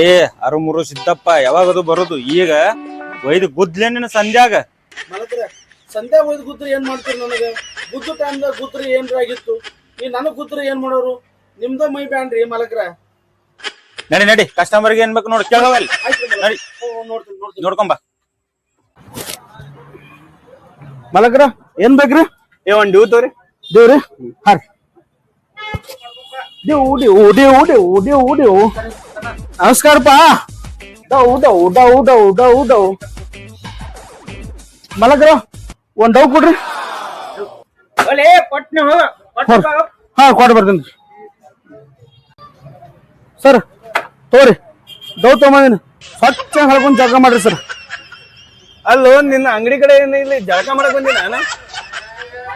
ಏ ಅರುಮುರು ಸಿದ್ದಪ್ಪ ಯಾವಾಗದು ಬರೋದು? ಈಗ ಒಯ್ದು ಗುದ್ಲೇನ ಸಂಧ್ಯಾಗ ಮಲಕ್ರ ಸಂಧ್ಯಾ ಒಯ್ದು ಗುದ್ರಿ ಏನ್ ಮಾಡ್ತೀರಿ ನನಗೆ? ಗುದ್ದು ಟೈಮ್ದಾಗ ಗುದ್ರಿ ಏನ್ರ ಆಗಿತ್ತು? ಈ ನನಗ್ ಗುದ್ರಿ ಏನ್ ಮಾಡೋರು? ನಿಮ್ದ ಮೈ ಬ್ಯಾನ್ರಿ ಮಲಕ್ರ ನಡಿ ನಡಿ ಕಸ್ಟಮರ್ಗೆ ಏನ್ ಬೇಕು ನೋಡಿ ಕೇಳವಲ್ಲಿ ಆಯ್ತು ನಡಿ. ನೋಡ್ತೀನಿ ನೋಡ್ತೀನಿ. ನೋಡ್ಕೊಂಬ. ಮಲಕ್ರ ಏನ್ ಬೇಕ್ರಿ? ಏ ಒಂದ್ ಡ್ಯೂ ತೋರಿ. ದೇವ್ರಿ ಹಾರಿ. Dew Dew Dew Dew Dew Dev ನಮಸ್ಕಾರಪ್ಪ. Dove Dove Dove Dove Dove Dove ಮಲಗ್ರ ಒಂದ್ ಡವ್ ಕೊಡ್ರಿ. ಹಾ ಕೊಟ್ಟು ಬರ್ತೀನಿ. ಸರ್ ತೋರಿ ಡವ್ ತಗೊಂಬಂದಿನಿ. ಸ್ವಚ್ಛ ಹಳ್ಕೊಂಡ್ ಜಾಗ ಮಾಡ್ರಿ ಸರ್. ಅಲ್ಲೋ ನಿನ್ನ ಅಂಗಡಿ ಕಡೆ ಏನು ಇಲ್ಲಿ ಜಳಕ ಮಾಡಕ್ ಬಂದಿನ ನಾನು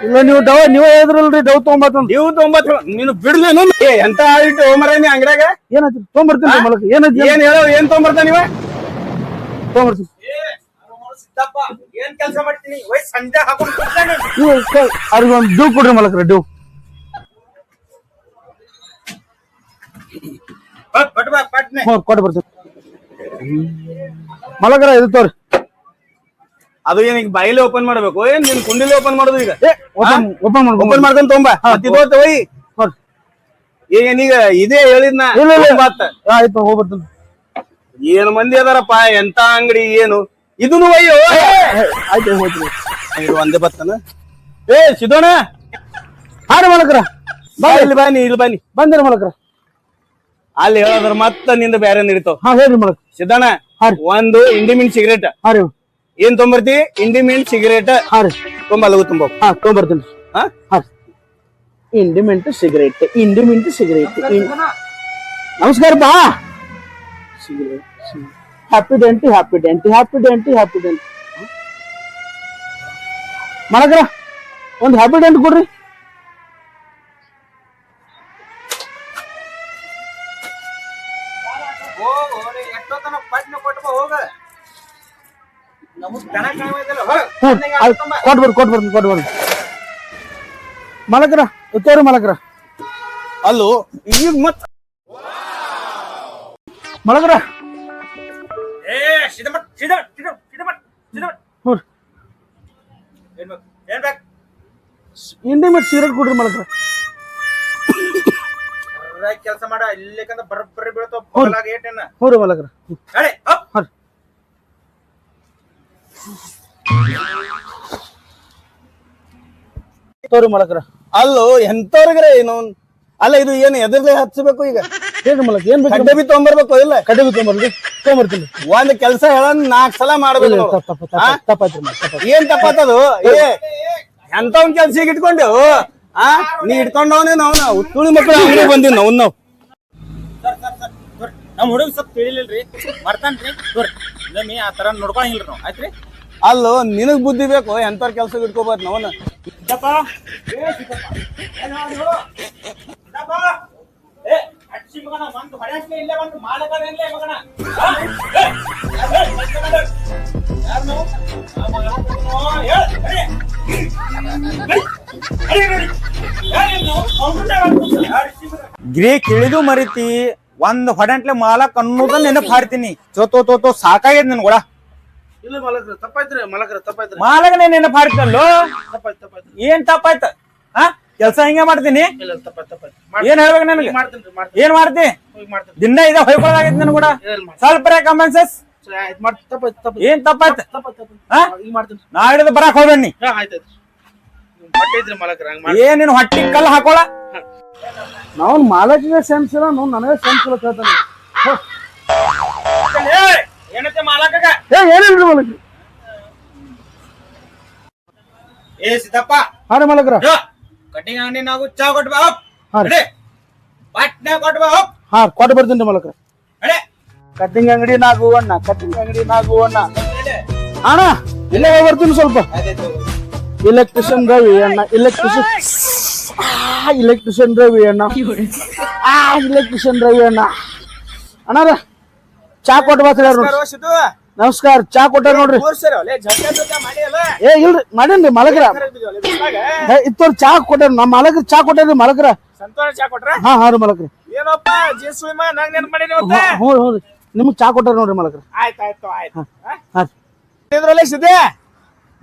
ಇಲ್ಲ ನೀವು ಡವ್ ನೀವೇ ಹೇಳಿದ್ರಲ್ರಿ ಡವ್ ತೊಗೊಂಬತ್ತ ನೀವು ತೊಂಬತ್ತು ನೀನು ಬಿಡ್ಲೇನು ಏ, ಎಂತ ಆಗಿಟ್ಟು ಹೋಮರ ನೀ ಅಂಗಡ್ಯಾಗ? ಏನಾಯ್ತು? ತೊಗೊಂಬರ್ತೀನಿ ಮಲಕ್ ಏನಾಯ್ತು? ಏನ್ ಹೇಳೋ ಏನ್ ತೊಂಬರ್ತ ನೀವ? ತೊಗೊಂಬರ್ತೀನಿ. ಸಿದ್ದಪ್ಪ ಏನ್ ಕೆಲಸ ಮಾಡ್ತೀನಿ? ಸಂಜೆ ಹಾಕೊಂಡು ನೀವು ಅವ್ರಿಗೆ ಒಂದು ಡ್ಯೂ ಕೊಡ್ರಿ ಮಲಕ್ರಿ ಡ್ಯೂ. ಬಟ್ ಬಾ ಪಟ್ನೆ ಹ್ಞೂ ಕೊಟ್ಟು ಬರ್ತೀನಿ. ಮಲಕರ ಇದು ತೋರಿ. ಅದು ಏನ್ ಈಗ ಬಾಯಿಲೆ ಓಪನ್ ಮಾಡ್ಬೇಕು? ಏನ್ ನಿನ್ ಕುಂಡಿಲಿ ಓಪನ್ ಮಾಡೋದು ಈಗ? ಓಪನ್ ಓಪನ್ ಮಾಡ್ಕೊ ಓಪನ್ ಮಾಡ್ಕೊಂಡ್ ತೊಂಬ ಒಯ್ ನೋಡ್ರಿ. ಏನೀಗ ಇದೇ ಹೇಳಿದ್ನ? ಆಯ್ತು ಹೋಗ್ಬರ್ತೀನಿ ಏನ್ ಮಂದಿ ಅದಾರಪ್ಪ? ಎಂತ ಅಂಗಡಿ ಏನು? ಇದನ್ನು ಒಯ್ಯೋ? ಆಯ್ತು ಹೋಗ್ತೀನಿ ಇದು ಒಂದೇ ಬತ್ತನ ಏ ಸಿದ್ದೋಣ ಹಾಡು ಮಲಕ್ರ. ಬಾ. ಇಲ್ಲಿ ಬಾ ನೀ ಇಲ್ಲಿ ಬಾ ನೀ. ಬಂದಿರಿ ಮಲಕರ. ಅಲ್ಲಿ ಹೇಳೋದ್ರ ಮತ್ತ ನಿಂದ ಬ್ಯಾರೆ ನಡೀತಾವ? ಹಾ ಹೇಳಿ ಮಲಕ್. ಸಿದ್ದಣ್ಣ ಒಂದು ಇಂಡಿಮಿನ್ ಸಿಗರೇಟ್. ಹಾರಿ ಏನ್ ತೊಂಬರ್ತಿ? ಇಂಡಿಮಿಂಟ್ ಸಿಗರೇಟ್? ಹಾರಿ ತುಂಬ ಲಗು ತುಂಬ. ಹಾ ತೊಗೊಂಬರ್ತೀನಿ ಹಾ? ಇಂಡಿಮೆಂಟ್ ಸಿಗರೇಟ್. ಇಂಡಿಮೆಂಟ್ ಸಿಗರೇಟ್. ನಮಸ್ಕಾರ ಬಾ. Cigarette Happydent Happydent Happydent Happydent ಮಾಡಕ್ರ ಒಂದು ಹ್ಯಾಪಿ ಡೆಂಟ್ ಕೊಡ್ರಿ ಎಷ್ಟೊತ್ತನ ಪಟ್ನೆ ಕೊಟ್ಟು ಹೋಗ ನಮಗ್ ದನ ಕಾಯ್ದಿಲ್ಲ ಕೊಟ್ಬರ್ರಿ ಕೊಟ್ಬರ್ತೀನಿ ಕೊಟ್ಬರ್ರಿ ಮಲಕರ ಇತ್ತೋರಿ ಮಲಕರ ಅಲ್ಲೋ ಈಗ ಮತ್ ಏನ್ ಬೇಕು? ಇಂಡಿಮೆಂಟ್ ಸಿಗರೇಟ್ ಕೊಡ್ರಿ ಮಲಕರ ಕೆಲಸ ಮಾಡ ಇಲ್ಲಿಕಂದ್ರ ಬರಬ್ಬರಿ ಬೀಳ್ತಾವ ಏಟೇನ ಹ್ಞೂ. ರೀ ಮಲಕರ ನಡಿ ಹಪ್ ಹಾಂ ತೋರಿ ಮಲಕ್ರ? ಅಲ್ಲೋ ಎಂತವ್ರಿಗ್ರೆ ಏನು? ಅಲ್ಲ ಇದು ಏನು ಎದುರ್ಲೆ ಹಚ್ಚಬೇಕು ಈಗ? ಹೇಳ್ರಿ ಮಲಕ್ ಏನ್ ಬೇಕು ಕಡ್ಡೆ ಬಿ ತೊಗೊಂಬರ್ಬೇಕು ಇಲ್ಲ? ಕಡೆ ತೊಗೊಂಬರ್ರಿ ತೊಗೊಂಬರ್ತೀನಿ. ಒಂದ್ ಕೆಲ್ಸ ಹೇಳ ನಾಲ್ಕ್ ಸಲ ಮಾಡ್ಬೇಕು ತಪ್ಪಾಯ್ತು ಏನ್ ತಪ್ಪತ್ತದು ಏ ಎಂತವನ್ ಕೆಲ್ಸ ಇಟ್ಕೊಂಡೆವು ಆ? ನೀ ಇಟ್ಕೊಂಡವನೇ ನಾವು ತುಳಿ ಮಕ್ಕಳು ಅಂಗಡಿ ಬಂದಿವಿ ನಾವು ನಾವು. ನಮ್ ಹುಡುಗ ಸ್ವಲ್ಪ ತಿಳಿಲಿಲ್ರಿ. ಬರ್ತಾನ್ರಿ. ಬರ್ರಿ. ಆ ತರ ನೋಡ್ಕೊಳಂಗಿಲ್ರಿ ನಾವು. ಆಯ್ತ್ರಿ? ಅಲ್ಲೋ ನಿನಗ್ ಬುದ್ಧಿ ಬೇಕು ಎಂತವ್ರ ಕೆಲ್ಸ ಇಟ್ಕೋಬಾರ್ದು ನಾವನ್ನ. ಗ್ರೀಕ್ ಇಳಿದು? ಅವ್ನ್ ಮರಿತಿ ಒಂದ್ ಹೊಡೆಂಟ್ಲೆ ಮಾಲಕ್ ಅನ್ನೋದನ್ನ ನೆನಪು ಹಾಡ್ತೀನಿ ತೋ ತೋ ಸಾಕಾಗ್ಯದ ನನ್ಗೊಳ ಕೂಡ ಇಲ್ಲ ಮಲಕ್ರ ತಪ್ಪಾಯ್ತ್ರಿ ಮಲಕ್ರ ತಪ್ಪಾಯ್ತ್ರಿ. ಮಾಲಕನೇ ನೆನಪು ಹಾಡ್ತಲ್ಲೋ ತಪ್ಪಾಯ್ತು ತಪ್ಪಾಯ್ತು. ಏನ್ ತಪ್ಪಾಯ್ತ? ಹಾ? ಕೆಲಸ ಹಿಂಗೆ ಮಾಡ್ತೀನಿ? ಇಲ್ಲ ತಪ್ಪಾಯ್ತು ತಪ್ಪಾಯ್ತು. ಏನ್ ಹೇಳ್ಬೇಕು ನನಗೆ? ಮಾಡ್ತೀನಿ ರೀ ಮಾಡ್ತೀನಿ. ಏನ್ ಮಾಡ್ತಿ? ಹೋಗಿ ಮಾಡ್ತೀನಿ. ದಿನ ಇದ ಹೊಯ್ಕೊಳ್ಳಾಗೈತಿ ನನ್ ಕೂಡ? ಹೇಳಿ ಮಾಡ್ತೀನಿ. ಸ್ವಲ್ಪ ಕಾಮನ್ ಸೆನ್ಸ್ ಸರಿ, ಆಯ್ತು ಮಾಡ್ತೀನಿ. ತಪ್ಪಾಯ್ತು ತಪ್ಪಾಯ್ತು. ಏನ್ ತಪ್ಪಾಯ್ತ? ತಪ್ಪಾಯ್ತು ತಪ್ಪಾಯ್ತು ಈಗ ಮಾಡ್ತೀನಿ. ನಾ ಹಿಡಿದು ಬರಾಕ್ ಹೋಗ್ಬೇಡಿ ಹಾ ಆಯ್ತು ಆಯ್ತು. ಮಲಕ್ರ ಹಂಗ ಮಾಡಿ ಏನ್ ನೀನು ಹೊಟ್ಟಿ ಕಲ್ಲು ಹಾಕೋಳ? ನಾವು ಮಾಲಕಿಗೆ ಸೆನ್ಸ್ ಇಲ್ಲ ನಾವು ನನಗೆ ಸೆನ್ಸ್ ಇಲ್ಲ ಕೇಳ್ತಾನೆ. ಹೋ. ಏ ಏನಿಲ್ರಿ ಮಲಕ್ರಿ ಏ ಸಿದ್ದಪ್ಪ. ಹಾ ರೀ ಮಲಕ್ರ. ಕಟ್ಟಿಂಗ್ ಅಂಗಡಿ ನಾವು ಚಾ ಕೊಟ್ಟು ಬಾ ಹೋಗ್. ಹಾ ರೀ. ಪಟ್ನೆ ಕೊಟ್ಟು ಬಾ ಹೋಗ್. ಹಾ ಕೊಟ್ಟು ಬರ್ತೀನಿ ರೀ ಮಲಕ್ರ. ನಡಿ. ಕಟ್ಟಿಂಗ್ ಅಂಗಡಿ ನಾಗು ಅಣ್ಣ ಕಟ್ಟಿಂಗ್ ಅಂಗಡಿ ನಾಗು ಅಣ್ಣ. ಇಲ್ಲೇ ಹೋಗಿ ಬರ್ತೀನಿ ಸ್ವಲ್ಪ. ಎಲೆಕ್ಟ್ರಿಷಿಯನ್ ರವಿ ಅಣ್ಣ ಇಲೆಕ್ಟ್ರಿಷಿಯನ್ ಎಲೆಕ್ಟ್ರಿಷಿಯನ್ ರವಿ ಅಣ್ಣ. ಆ ಇಲೆಕ್ಟ್ರಿಷಿಯನ್ ರವಿ ಅಣ್ಣ. ಅಣ್ಣಾರ ಚಾ ಕೊಟ್ಟು ಬರ್ತೀರ ನಮಸ್ಕಾರ ಚಾ ಕೊಟ್ಟಾರ ನೋಡ್ರಿ. ಏ ಇಲ್ರಿ ಮಾಡೇನ್ರಿ ಮಲಕ್ರ ಇತ್ತೋರ್ ಚಾ ಕೊಟ್ಟಾರ ನಮ್ಮ ಮಲಗ್ರ ಚಾ ಕೊಟ್ಟಾರ್ರಿ ಮಲಗ್ರ. ಹಾ ಹಾ ರೀ ಮಲಗ್ರಿ. ಹ್ಞೂ ಹ್ಞೂ ರೀ ನಿಮ್ಗೆ ಚಾ ಕೊಟ್ಟಾರ ನೋಡ್ರಿ ಮಲಗ್ರ. ಆಯ್ತು ಆಯ್ತು ಆಯ್ತು. ಹಾಂ ಇದ್ರಲ್ಲೇ ಸಿದ್ದೆ?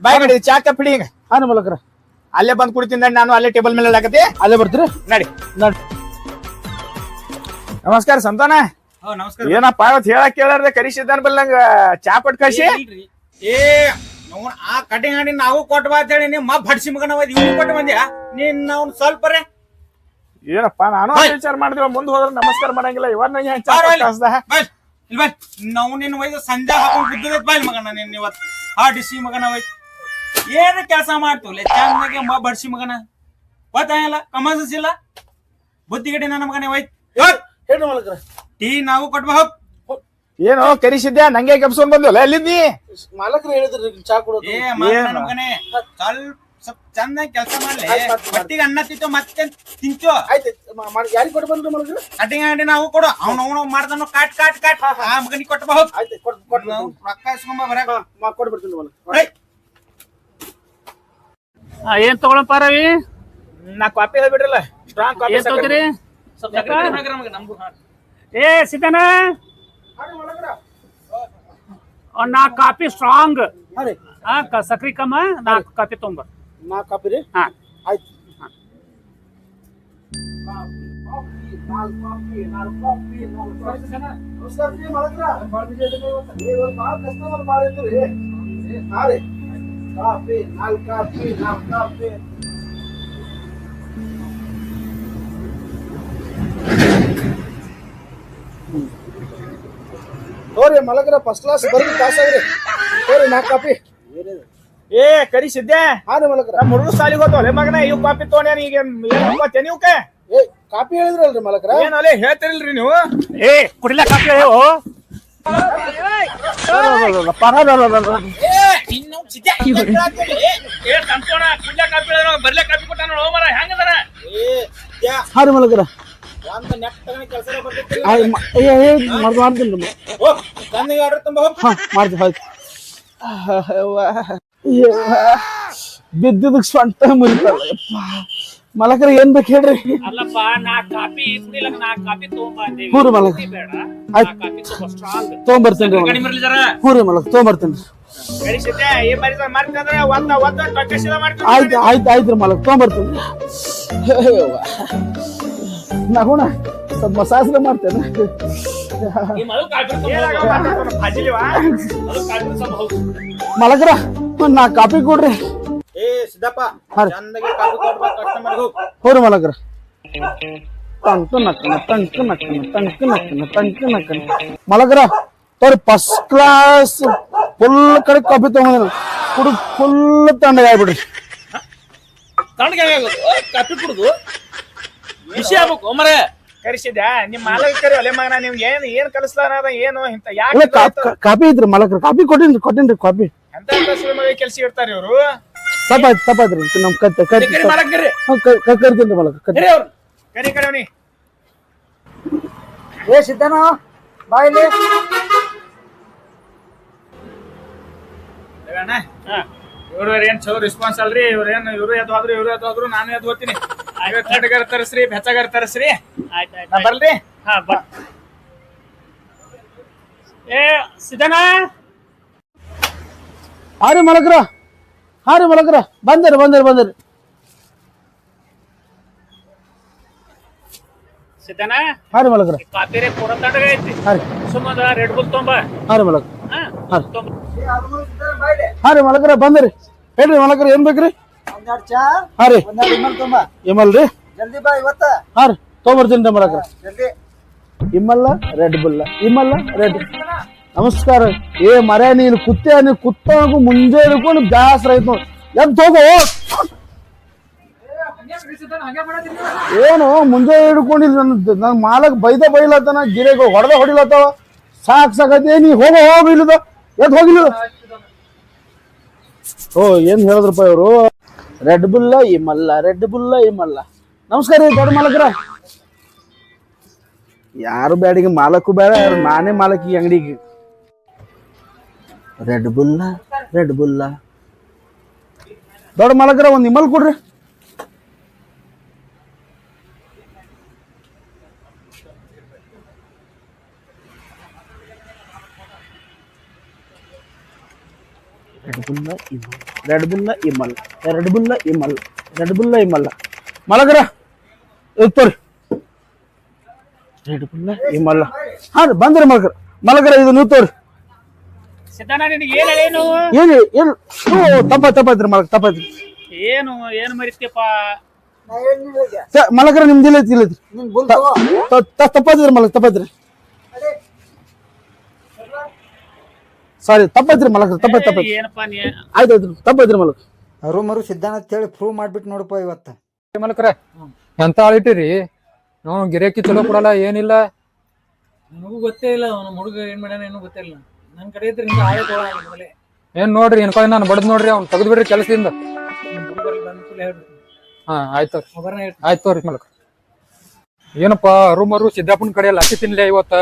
ಬಾಯ್ ಕಡೆ ಚಾ ಕಪ್ಪಿಡಿ ಹಿಂಗ. ಹಾ ರೀ ಮಲಕ್ರ ಅಲ್ಲೇ ಬಂದ್ ಕುಡಿತೀನಿ ನಡಿ, ನಾನು ಅಲ್ಲೇ ಟೇಬಲ್ ಮೇಲೆ ಹಾಕತಿ ಅಲ್ಲೇ ಬರ್ತೀರಿ? ನಡಿ. ನಡಿ. ನಮಸ್ಕಾರ ಸಂತಾನ. ಏನಪ್ಪ ಹೇಳಕ್ ಕೇಳಾರ್ದೆ ಕರಿಸಿದ್ದಾನ ಬಲ್ ನಂಗ. ಚಾ ಕೊಟ್ಟು ಕಳಿಸಿ. ಏ ಅವ್ನ್ ಆ ಕಟಿಂಗ್ ಹಾಡಿ ನಾವು ಕೊಟ್ಟ ಬಾ ಅಂತ ಹೇಳಿ ನಿಮ್ಮ ಮಾ ಬಡ್ಸಿ ಮಗನ ಇವ್ನು ಕೊಟ್ಟು ಬಂದ್ಯಾ? ನೀನ್ ಅವ್ನು ಸ್ವಲ್ಪ ರೇ. ಏನಪ್ಪ ನಾನು ವಿಚಾರ ಮಾಡಿದ್ರೆ ಮುಂದೆ ಹೋದ್ರೆ ನಮಸ್ಕಾರ ಮಾಡಂಗಿಲ್ಲ ಇವನ್ ನಂಗೆ ಚಾ ಇಲ್ಲಿ. ಬಾ. ನಾವು ನಿನ್ನ ಒಯ್ದು ಸಂಜೆ ಹಾಕೊಂಡು ಬಿದ್ದದೈತ್ ಬಾಯ್ ಮಗನ ನಿನ್ನ ಇವತ್ತು. ಆ ಡಿಸಿ ಮಗನ ಒಯ್ದು ಏನು ಕೆಲಸ ಮಾಡ್ತೀವಿ ಚಂದಾಗೆ ಮಾ ಬಡ್ಸಿ ಮಗನ. ಗೊತ್ತಾಯಿಲ್ಲ ಕಮಾಸಿಲ್ಲ ಬುದ್ಧಿಗಡಿ ನನ್ನ ಮಗನೇ ಒಯ್ತು ಹೇಳ್ ಮಲಕ್ರ. ಟೀ ನಾವು ಕೊಟ್ಬಾ ಹೋಗ್ ಏನು ಕರಿಸಿದ್ದೆ ನಂಗೆ ಕೆಪ್ಸ್ಕೊಂಡ್ ಬಂದ್ವಲ್ಲ ಎಲ್ಲಿದ್ದಿ? ಮಾಲಕ್ರ ಹೇಳಿದ್ರು ಚಾ ಕೊಡೋದು. ಏ ಮಗನೇ ಸ್ವಲ್ಪ ಸ್ವಲ್ಪ ಚಂದಾಗಿ ಕೆಲಸ ಮಾಡ್ಲಿ. ಹೊಟ್ಟಿಗೆ ಅನ್ನ ತಿಂತು ಮತ್ತೆ ತಿಂಚು ಆಯ್ತು ಯಾರಿಗೆ ಕೊಟ್ಟು ಬಂದ್ರು ಮಲಕ್ರ? ಕಟಿಂಗ್ ಅಂಗಡಿ ನಾವು ಕೊಡು. ಅವ್ನು ಅವನು ಮಾಡ್ದನು ಕಾಟ್ ಕಾಟ್ ಕಾಟ್. ಆ ಮಗನಿಗೆ ಕೊಟ್ಬಾ ಹೋಗ್ ಆಯ್ತು ಕೊಟ್ಟು ಕೊಟ್ಟು ನಾವು ರೊಕ್ಕ ಇಸ್ಕೊಂಬ ಬರಾಕ. ಮಲಕ್ರ. ಏಯ್. ಏನ್ ತಗೊಳಪ್ಪ ಪಾರವಿ ನಾ ಕಾಪಿ ಹೇಳ್ಬಿಡ್ರಲ್ಲ. ಸ್ಟ್ರಾಂಗ್ ಕಾಪಿ ಏನ್ ತಗೋತೀರಿ ಒಂದ್ ನಾಲ್ಕು ಕಾಪಿ ಸ್ಟ್ರಾಂಗ್ ಹಾಂ ರೀ ಹಾ ಕ- ಸಕ್ರಿ ಕಮ್ಮ ನಾಲ್ಕು ಕಾಪಿ ತೊಂಬ ನಾ ಕಾಪಿ ರೀ ಹಾ ಆಯ್ತು ತೋರಿ ಮಲಗ್ರ ಫಸ್ಟ್ ಕ್ಲಾಸ್ ಬರ್ದು ಕಾಸಾಗ್ರಿ ಆಗ್ರಿ. ತೋರಿ ನಾಲ್ಕು ಕಾಪಿ. ಏ ಕರಿ ಸಿದ್ದೆ. ರೀ ಮಲಗ್ರ. ನಮ್ಮ ಹುಡುಗ ಸಾಲಿಗೆ ಹೋಗ್ತಾವಲ್ಲ ಮಗನ ಇವ್ ಕಾಪಿ ತೊಗೊಂಡ್ಯಾನ ಈಗ ಏನ್ ನೀವ್ಕೆ? ಏ ಕಾಪಿ ಹೇಳಿದ್ರಲ್ರಿ ಮಲಗ್ರ. ಏನ್ ಅಲ್ಲೇ ಹೇಳ್ತಿರಲ್ರಿ ನೀವು? ಏ ಕುಡಿಲ ಕಾಪಿ ಓ ಬರ್ಲೆ ಕಾಪಿ ಕೊಟ್ಟ ನೋಡು ಮರ ಹೆಂಗದಾರ ಏ ರೀ ಮಲಗ್ರ. ಮಾಡ್ತೀನಿ ಬಿದ್ದಿದ್ದಕ್ಕೆ ಯಪ್ಪ. ಮಲಕರ ಏನ್ ಬೇಕು ಹೇಳ್ರಿ? ಅಲ್ಲಪ್ಪ ನಾ ಕಾಪಿ ಕುಡಿಲಕ್ ನಾಲ್ಕು ಕಾಪಿ ತೊಗೊಂಬ ಅಂದೇವಿ ಹ್ಞೂ ರೀ ಮಲಕ. ಬೇಡ. ಆಯ್ತು. ಕಾಪಿ ತೊಗೊಂಬ ಸ್ಟ್ರಾಂಗ್ ತೊಗೊಂಬರ್ತೀನಿ ರೀ ಕಡಿಮೆ ಇರ್ಲಿ ಜರ. ಹ್ಞೂ ರೀ ಮಲಕ ತೊಗೊಂಬರ್ತೀನಿ ರೀ ಕರಿಸಿದ್ದೆ ಈ ಮರಿದ ಮಾಡ್ತಂದ್ರೆ ಒಂದ ಒಂದ ಟೊಕ್ಕಸಿದ ಮಾಡ್ತೀನಿ ಆಯ್ತು ಆಯ್ತು ಆಯ್ತು ರೀ ಮಲಕ ತೊಗೊಂಬರ್ತೀನಿ ನಗುಣ. ಸ್ವಲ್ಪ ಮಸಾಜ್ ಮಾಡ್ತೇನೆ. ಮಲಗ್ರ ನಾ ಕಾಪಿ ಕೊಡ್ರಿ. ಏ ಸಿದ್ದಪ್ಪ ಹಾ ರೀ. ಚಂದಗೆ ಕಾಪಿ ಕೊಡ್ಬೇಕು ಕಸ್ಟಮರ್ ಹೋಗ್. ಹ್ಞೂ ರೀ ಮಲಕರ ಟಂಕು ನಕ್ಕನ ಟಂಕು ನಕ್ಕನ ಟಂಕು ನಕ್ಕನ ಟಂಕು ನಕ್ಕನ. ಮಲಗ್ರ ತೋರಿ ಫಸ್ಟ್ ಕ್ಲಾಸ್ ಫುಲ್ ಕಡೆ ಕಾಪಿ ತಗೊಂಡಿನ. ಕುಡು ಫುಲ್ ತಣ್ಣಗಾಗ್ಬಿಡ್ರಿ ತಣ್ಣಗೆ ಕಾಫಿ ಕುಡುದು. ಬಿಸಿ ಆಗ್ಬೇಕು ಮರ ಕರಿಸಿದ್ದೆ ನಿಮ್ ಮಾಲಕ ಕರಿ ಒಲೆ ಮಗನ ನಿಮ್ ಏನ್ ಏನ್ ಕಲಿಸ್ತಾರ ಅದ ಏನು ಇಂತ ಇಲ್ಲ ಯಾಕೆ ಕಾಪಿ ಇದ್ರಿ ಮಲಕ್ರ ಕಾಪಿ ಕೊಟ್ಟಿನ್ರಿ ಕೊಟ್ಟಿನ್ರಿ ಕಾಪಿ. ಎಂತ ಮಗ ಕೆಲ್ಸ ಇರ್ತಾರ ಇವ್ರು? ತಪ್ಪಾಯ್ತು ತಪ್ಪಾಯ್ತ್ರಿ ನಮ್ ಕತ್ತೆ ಕರಿ ಮಾಡಕ್ರಿ ಕರ್ತೀನಿ ಮಾಲಕ್ ಕರಿ. ಅವ್ರು. ಕರಿ ಕಡೆ ಏ ಸಿದ್ದನ ಬಾಯಿಲಿ ಅಣ್ಣ ಇವ್ರು ಏನ್ ಚಲೋ ರೆಸ್ಪಾನ್ಸ್ ಅಲ್ರಿ? ಇವ್ರು ಏನ್ ಇವ್ರು ಎದ್ದು ಹೋದ್ರು ಇವ್ರು ಎದ್ದು ಹೋದ್ರು ನಾನು ಎದ್ದು ಹೋಗ್ತೀನಿ. ಕಟ್ಟಗಾರ ತರಸ್ರಿ ಬೆಚ್ಚಗಾರ ತರಸ್ರಿ. ಆಯ್ತು ನಾ ಬರ್ಲಿ? ಹಾ ಬಾ. ಏ ಸಿದ್ದನ ಹಾರಿ ಮಲಗ್ರ ಹಾರಿ ಮಲಗ್ರ. ಮಲಕ್ರ ಬಂದಿರಿ ಬಂದಿರಿ ಬಂದಿರಿ. ಸಿದ್ದನ ಹಾರಿ ರೀ ಮಲಕ್ರ ಕಾಪಿ ರೇ ಪೂರ ತಣ್ಣಗೆ ಐತಿ ಹಾ ರೀ ಸುಮ್ಮದ ರೆಡ್ ಬುಲ್ ತೊಂಬ. ಹಾ ರೀ ಮಲಕ್ ಹಾ ಹಾ ರೀ ತೊಂಬ ಹಾ ಬಂದಿರಿ. ಹೇಳ್ರಿ ಮಲಗ್ರ ಏನ್ ಬೇಕ್ರಿ? ಚಾ ಹಾ ರೀ. ಒಂದೆರಡು ಇಮ್ಮಲ್ ತುಂಬ. ಇಮಲ್ ರೀ. ಜಲ್ದಿ ಬಾ ಇವತ್ತ. ಹಾ ರೀ. ತೊಗೊಂಬರ್ತೀನಿ ರೀ ಮಲಕ್ರ ಜಲ್ದಿ. ಇಮ್ಮಲ್ಲ ರೆಡ್ ಬುಲ್ಲ. Bull red. ನಮಸ್ಕಾರ. ಏ ಮರ ನೀನು ಕುತ್ತೆ ನೀನು ಕುತ್ತಗೂ ಮುಂಜೆ ಹಿಡ್ಕೊಂಡು ಬ್ಯಾಸರ ಆಯ್ತು ನೋಡಿ. ಎದ್ದು ಹೋಗು. ಏನು ಮುಂಜೆ ಹಿಡ್ಕೊಂಡಿಲ್ಲ ನನ್ನ ನನ್ನ ಮಾಲಕ್ ಬೈದ ಬೈಲತ್ತನ ಗಿರೆಗೆ ಹೊಡೆದ ಹೊಡಿಲತ್ತವ ಸಾಕ್ ಸಾಕೈತಿ. ನೀ ಹೋಗೋ ಹೋಗಿಲ್ಲದ ಎದ್ ಎದ್ದು ಹೋಗಿಲ್ಲ ಓ ಏನ್ ಹೇಳದ್ರಪ್ಪ ಇವರು? ರೆಡ್ ಬುಲ್ಲ ಈ ಮಲ್ಲ ರೆಡ್ ಬುಲ್ಲ ಮಲ್ಲ. ನಮಸ್ಕಾರ ರೀ, ದೊಡ್ಡ ಮಾಲಕರ. ಯಾರು ಬೇಡ ಈಗ ಮಾಲಕ್ಕೂ ಬೇಡ ನಾನೇ ಮಾಲಕ್ ಈ ಅಂಗಡಿಗೆ. ರೆಡ್ ಬುಲ್ಲ ರೆಡ್ ಬುಲ್ಲ ದೊಡ್ಡ ಮಾಲಕರ, ಒಂದು ಇಮಲ್ ಕೊಡ್ರಿ. ರೆಡ್ ಬುಲ್ಲ ಇಮಲ್ ರೆಡ್ ಬುಲ್ಲ ಇಮಲ್ ರೆಡ್ ಬುಲ್ಲ ಇಮಲ್ ರೆಡ್ ಬುಲ್ಲ ಇಮಲ್ಲ ಮಲಗ್ರ ತೋರಿ. ರೆಡ್ ಬುಲ್ಲ ಇಮಲ್ಲ ಹಾ ರೀ ಬಂದ್ರಿ ಮಲಗ್ರ. ಮಲಗ್ರ ಇದು ನೀವು ತೋರಿ. ಏನ್ ಏನು? ತಪ್ಪ ತಪ್ಪಾಯ್ತ್ರಿ ಮಲಗ ತಪ್ಪಾಯ್ತ್ರಿ ಏನು ಏನು ಮರಿತ್ಯಪ್ಪ? ಮಲಗ್ರ ನಿಮ್ದು ಇಲ್ಲ ಐತಿ ಇಲ್ಲ ಐತ್ರಿ. ತ- ತ- ತಪ್ಪಾಯ್ತ್ರಿ ಮಲಗ ತಪ್ಪಾಯ್ತ್ರಿ ಸಾರಿ ತಪ್ಪೈತ್ರಿ ಮಲಕ್ ತಪ್ಪಾಯ್ತು ಏನಪ್ಪ ನೀ? ಆಯ್ತು ಆಯ್ತು ಮಲಕ್ ಮಲಗ ಅರು ಮರು ಸಿದ್ಧಾಂತ ಅಂತೇಳಿ ಪ್ರೂವ್ ಮಾಡ್ಬಿಟ್ಟು ನೋಡಪ್ಪ ಇವತ್ತ. ಮಲಕ್ರ ಎಂತ ಆಳಿಟ್ಟಿರಿ ನಾವು ಗಿರಾಕಿ ಚಲೋ ಕೊಡಲ್ಲ ಏನಿಲ್ಲ. ನನಗೂ ಗೊತ್ತೇ ಇಲ್ಲ ಅವನ ಹುಡುಗ ಏನ್ ಮಾಡ್ಯಾನ ಏನೂ ಗೊತ್ತಿಲ್ಲ ನನ್ ಕಡೆ ಇದ್ರೆ ಹಿಂಗ ಆಳೆ ತೊಗೊಳಲ್ಲ ಮೊದಲೇ. ಏನ್ ನೋಡ್ರಿ ಏನ್ಕೋ ನಾನು ಬಡದ್ ನೋಡ್ರಿ ಅವ್ನು ತೆಗೆದು ಬಿಡ್ರಿ ಕೆಲಸದಿಂದ. ನಿಮ್ ಹುಡುಗರಿಗೆ ಬಂದ ಕೂಡಲೇ ಹೇಳ್ಬಿಡ್ತೀನಿ. ಹಾ ಆಯ್ತು ಒಬ್ಬರನ್ನ ಹೇಳ್ತೀನಿ. ಆಯ್ತು ತೋರಿ ಮಲಕ ಏನಪ್ಪ ಅರು ಮರು ಸಿದ್ದಾಪುನ್ ಕಡೆ ಎಲ್ಲ ಅಕ್ಕಿ ತಿನ್ಲೆ ಇವತ್ತ?